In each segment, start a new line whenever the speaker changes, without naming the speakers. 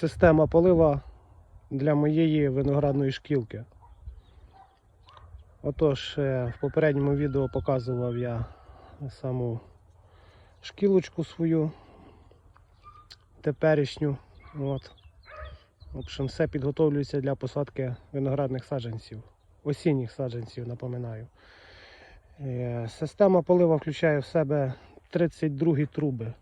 система полива для моєї виноградної шкілки. Отож, е, в попередньому відео показував я саму шкілочку свою теперішню. От. В общем, все підготовлюється для посадки виноградних саджанців. Осінніх саджанців, напоминаю. Е, Система полива включає в себе 32 труби.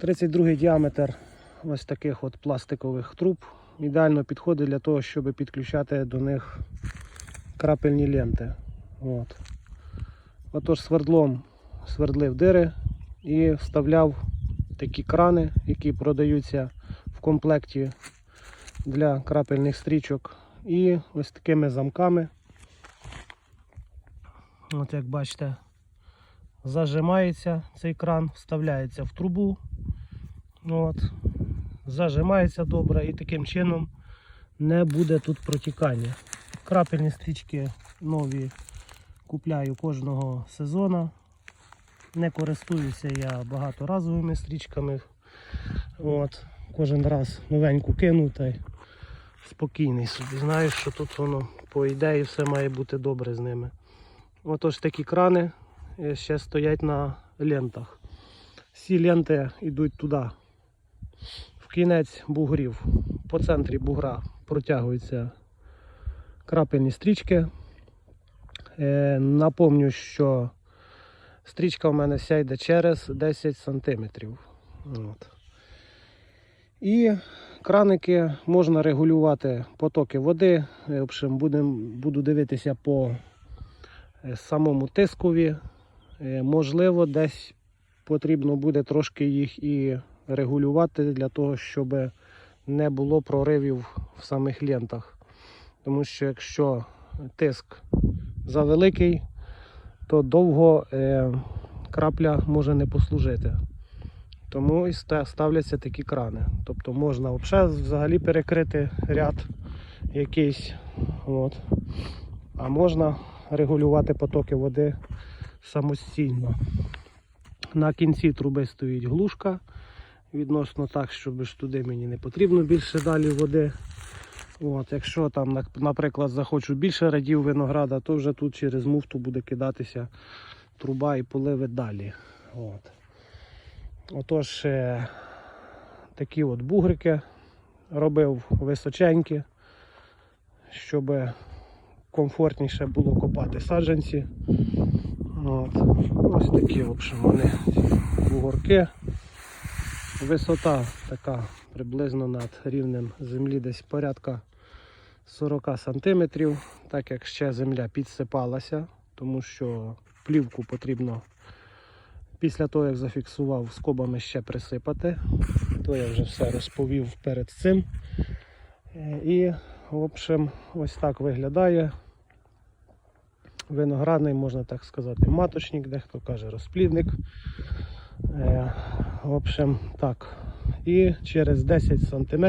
32 діаметр ось таких от пластикових труб. Ідеально підходить для того, щоб підключати до них крапельні ленти. От. Отож свердлом свердлив дири і вставляв такі крани, які продаються в комплекті для крапельних стрічок. І ось такими замками. От як бачите, зажимається цей кран, вставляється в трубу. От. Зажимається добре і таким чином не буде тут протікання. Крапельні стрічки нові купляю кожного сезону. Не користуюся я багаторазовими стрічками. От. Кожен раз новеньку кину та спокійний собі. Знаєш, що тут воно по ідеї все має бути добре з ними. Отож такі крани е, ще стоять на лентах. Всі ленти йдуть туди, кінець бугрів. По центрі бугра протягуються крапельні стрічки. Е, напомню, що стрічка в мене вся йде через 10 см. От. І краники можна регулювати потоки води. В общем, будем, буду дивитися по е, самому тискові. Е, Можливо, десь потрібно буде трошки їх і регулювати для того, щоб не було проривів в самих лентах. Тому що якщо тиск завеликий, то довго е, крапля може не послужити. Тому і ставляться такі крани. Тобто можна взагалі- перекрити ряд якийсь. От. А можна регулювати потоки води самостійно. На кінці труби стоїть глушка. Відносно так, щоб ж туди мені не потрібно більше далі води. От, якщо там, наприклад, захочу більше радів винограда, то вже тут через муфту буде кидатися труба і поливи далі. От. Отож, е, такі от бугрики робив височенькі, щоб комфортніше було копати саджанці. От. Ось такі в общем, вони бугорки. Висота така приблизно над рівнем землі десь порядка 40 см, так як ще земля підсипалася, тому що плівку потрібно після того, як зафіксував, скобами ще присипати. То я вже все розповів перед цим. Е, І, в общем, ось так виглядає. Виноградний, можна так сказати, маточник, дехто каже розплідник. Е, В общем, так. І через 10 см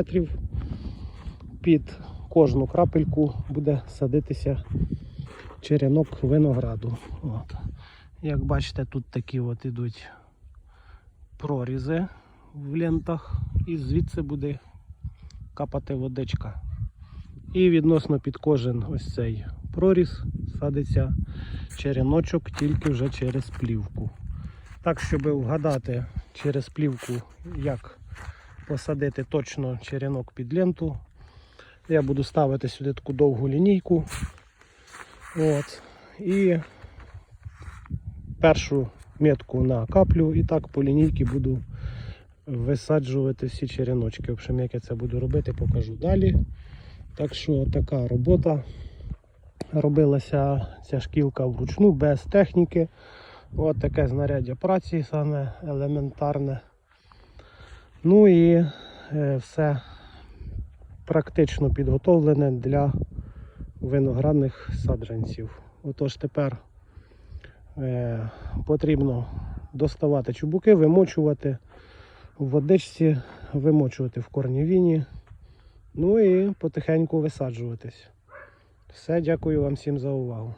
під кожну крапельку буде садитися черенок винограду. От. Як бачите, тут такі от ідуть прорізи в лентах, і звідси буде капати водичка. І відносно під кожен ось цей проріз садиться череночок тільки вже через плівку. Так, щоб вгадати через плівку, як посадити точно черенок під ленту, я буду ставити сюди таку довгу лінійку. От. І першу метку на каплю і так по лінійці буду висаджувати всі череночки. В общем, як я це буду робити, покажу далі. Так що така робота. Робилася ця шкілка вручну, без техніки. От таке знаряддя праці, саме елементарне. Ну і е, все практично підготовлене для виноградних саджанців. Отож тепер е, потрібно доставати чубуки, вимочувати в водичці, вимочувати в корнівіні, ну і потихеньку висаджуватись. Все, дякую вам всім за увагу.